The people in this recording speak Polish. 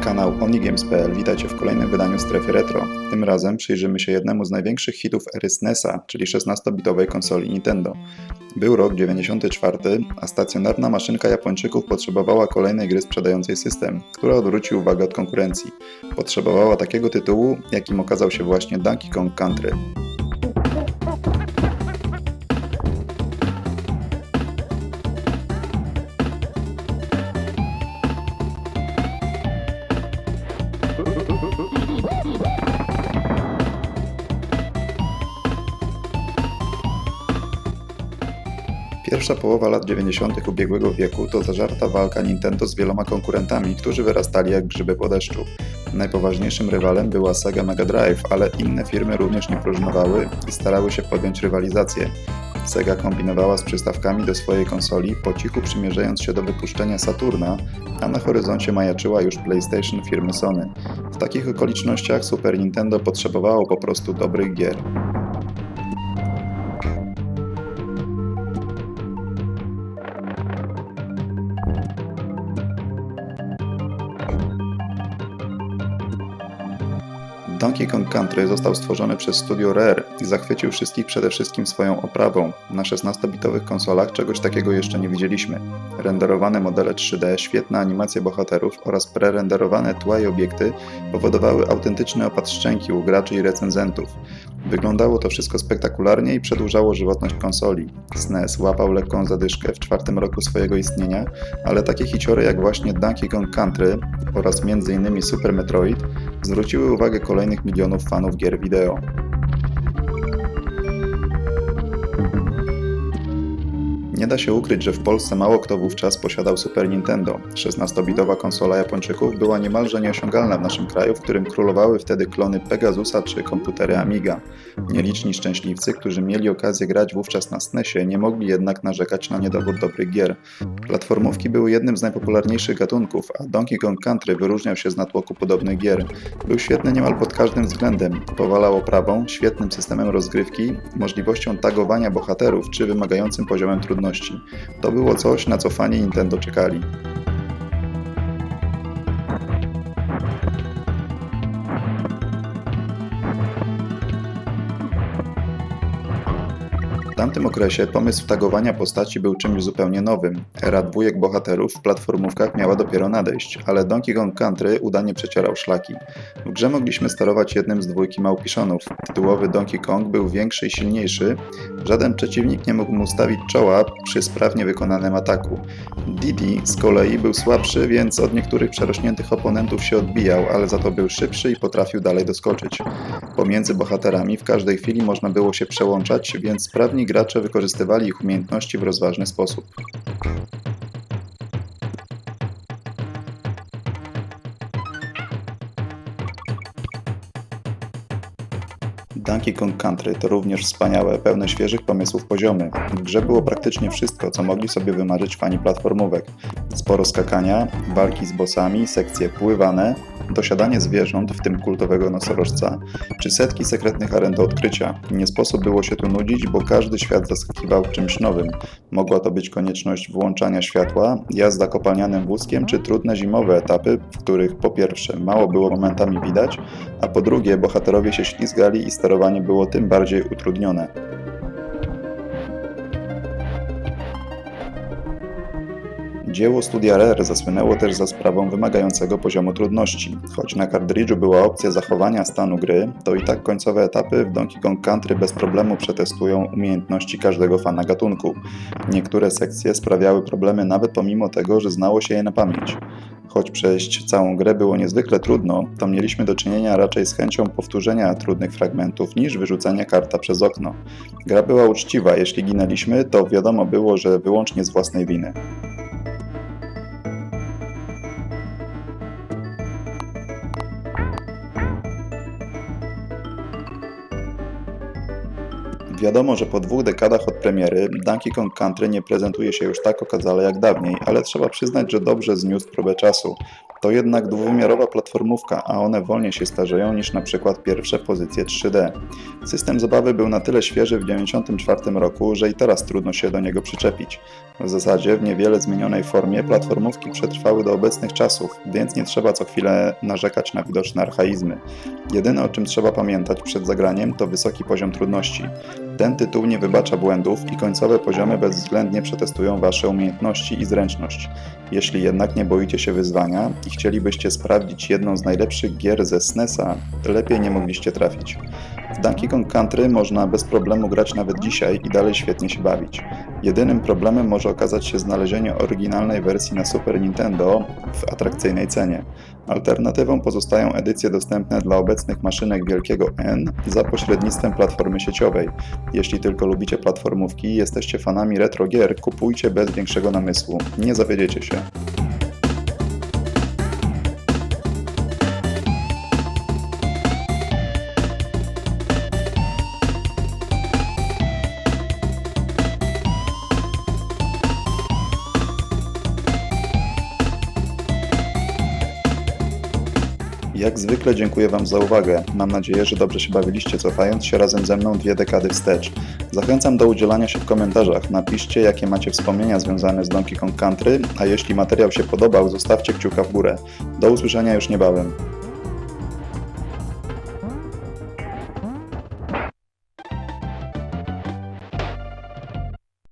Kanał OnlyGames.pl witajcie w kolejnym wydaniu Strefy Retro. Tym razem przyjrzymy się jednemu z największych hitów ery SNESa, czyli 16-bitowej konsoli Nintendo. Był rok 94, a stacjonarna maszynka Japończyków potrzebowała kolejnej gry sprzedającej system, która odwróci uwagę od konkurencji. Potrzebowała takiego tytułu, jakim okazał się właśnie Donkey Kong Country. Pierwsza połowa lat 90. ubiegłego wieku to zażarta walka Nintendo z wieloma konkurentami, którzy wyrastali jak grzyby po deszczu. Najpoważniejszym rywalem była Sega Mega Drive, ale inne firmy również nie próżnowały i starały się podjąć rywalizację. Sega kombinowała z przystawkami do swojej konsoli, po cichu przymierzając się do wypuszczenia Saturna, a na horyzoncie majaczyła już PlayStation firmy Sony. W takich okolicznościach Super Nintendo potrzebowało po prostu dobrych gier. Donkey Kong Country został stworzony przez studio Rare i zachwycił wszystkich przede wszystkim swoją oprawą. Na 16-bitowych konsolach czegoś takiego jeszcze nie widzieliśmy. Renderowane modele 3D, świetna animacja bohaterów oraz prerenderowane tła i obiekty powodowały autentyczny opad szczęki u graczy i recenzentów. Wyglądało to wszystko spektakularnie i przedłużało żywotność konsoli. SNES łapał lekką zadyszkę w czwartym roku swojego istnienia, ale takie hiciory jak właśnie Donkey Kong Country oraz m.in. Super Metroid zwróciły uwagę kolejnych milionów fanów gier wideo. Nie da się ukryć, że w Polsce mało kto wówczas posiadał Super Nintendo. 16-bitowa konsola Japończyków była niemalże nieosiągalna w naszym kraju, w którym królowały wtedy klony Pegasusa czy komputery Amiga. Nieliczni szczęśliwcy, którzy mieli okazję grać wówczas na SNESie, nie mogli jednak narzekać na niedobór dobrych gier. Platformówki były jednym z najpopularniejszych gatunków, a Donkey Kong Country wyróżniał się z natłoku podobnych gier. Był świetny niemal pod każdym względem. Powalał oprawą, świetnym systemem rozgrywki, możliwością tagowania bohaterów czy wymagającym poziomem trudności. To było coś, na co fani Nintendo czekali. Tamtym okresie pomysł tagowania postaci był czymś zupełnie nowym. Era dwójek bohaterów w platformówkach miała dopiero nadejść, ale Donkey Kong Country udanie przecierał szlaki. W grze mogliśmy sterować jednym z dwójki małpiszonów. Tytułowy Donkey Kong był większy i silniejszy, żaden przeciwnik nie mógł mu stawić czoła przy sprawnie wykonanym ataku. Didi z kolei był słabszy, więc od niektórych przerośniętych oponentów się odbijał, ale za to był szybszy i potrafił dalej doskoczyć. Pomiędzy bohaterami w każdej chwili można było się przełączać, więc sprawni gracze wykorzystywali ich umiejętności w rozważny sposób. Donkey Kong Country to również wspaniałe, pełne świeżych pomysłów poziomy. W grze było praktycznie wszystko, co mogli sobie wymarzyć fani platformówek. Sporo skakania, walki z bossami, sekcje pływane, dosiadanie zwierząt, w tym kultowego nosorożca, czy setki sekretnych aren do odkrycia. Nie sposób było się tu nudzić, bo każdy świat zaskakiwał czymś nowym. Mogła to być konieczność włączania światła, jazda kopalnianym wózkiem, czy trudne zimowe etapy, w których po pierwsze mało było momentami widać, a po drugie bohaterowie się ślizgali i sterowanie było tym bardziej utrudnione. Dzieło studia Rare zasłynęło też za sprawą wymagającego poziomu trudności. Choć na kartridżu była opcja zachowania stanu gry, to i tak końcowe etapy w Donkey Kong Country bez problemu przetestują umiejętności każdego fana gatunku. Niektóre sekcje sprawiały problemy nawet pomimo tego, że znało się je na pamięć. Choć przejść całą grę było niezwykle trudno, to mieliśmy do czynienia raczej z chęcią powtórzenia trudnych fragmentów niż wyrzucenia karta przez okno. Gra była uczciwa, jeśli ginęliśmy, to wiadomo było, że wyłącznie z własnej winy. Wiadomo, że po dwóch dekadach od premiery Donkey Kong Country nie prezentuje się już tak okazale jak dawniej, ale trzeba przyznać, że dobrze zniósł próbę czasu. To jednak dwuwymiarowa platformówka, a one wolniej się starzeją niż na przykład pierwsze pozycje 3D. System zabawy był na tyle świeży w 1994 roku, że i teraz trudno się do niego przyczepić. W zasadzie w niewiele zmienionej formie platformówki przetrwały do obecnych czasów, więc nie trzeba co chwilę narzekać na widoczne archaizmy. Jedyne o czym trzeba pamiętać przed zagraniem to wysoki poziom trudności. Ten tytuł nie wybacza błędów i końcowe poziomy bezwzględnie przetestują Wasze umiejętności i zręczność. Jeśli jednak nie boicie się wyzwania i chcielibyście sprawdzić jedną z najlepszych gier ze SNESa, lepiej nie mogliście trafić. W Donkey Kong Country można bez problemu grać nawet dzisiaj i dalej świetnie się bawić. Jedynym problemem może okazać się znalezienie oryginalnej wersji na Super Nintendo w atrakcyjnej cenie. Alternatywą pozostają edycje dostępne dla obecnych maszynek wielkiego N za pośrednictwem platformy sieciowej. Jeśli tylko lubicie platformówki i jesteście fanami retro gier, kupujcie bez większego namysłu. Nie zawiedziecie się. Jak zwykle dziękuję Wam za uwagę. Mam nadzieję, że dobrze się bawiliście, cofając się razem ze mną dwie dekady wstecz. Zachęcam do udzielania się w komentarzach. Napiszcie, jakie macie wspomnienia związane z Donkey Kong Country, a jeśli materiał się podobał, zostawcie kciuka w górę. Do usłyszenia już niebawem.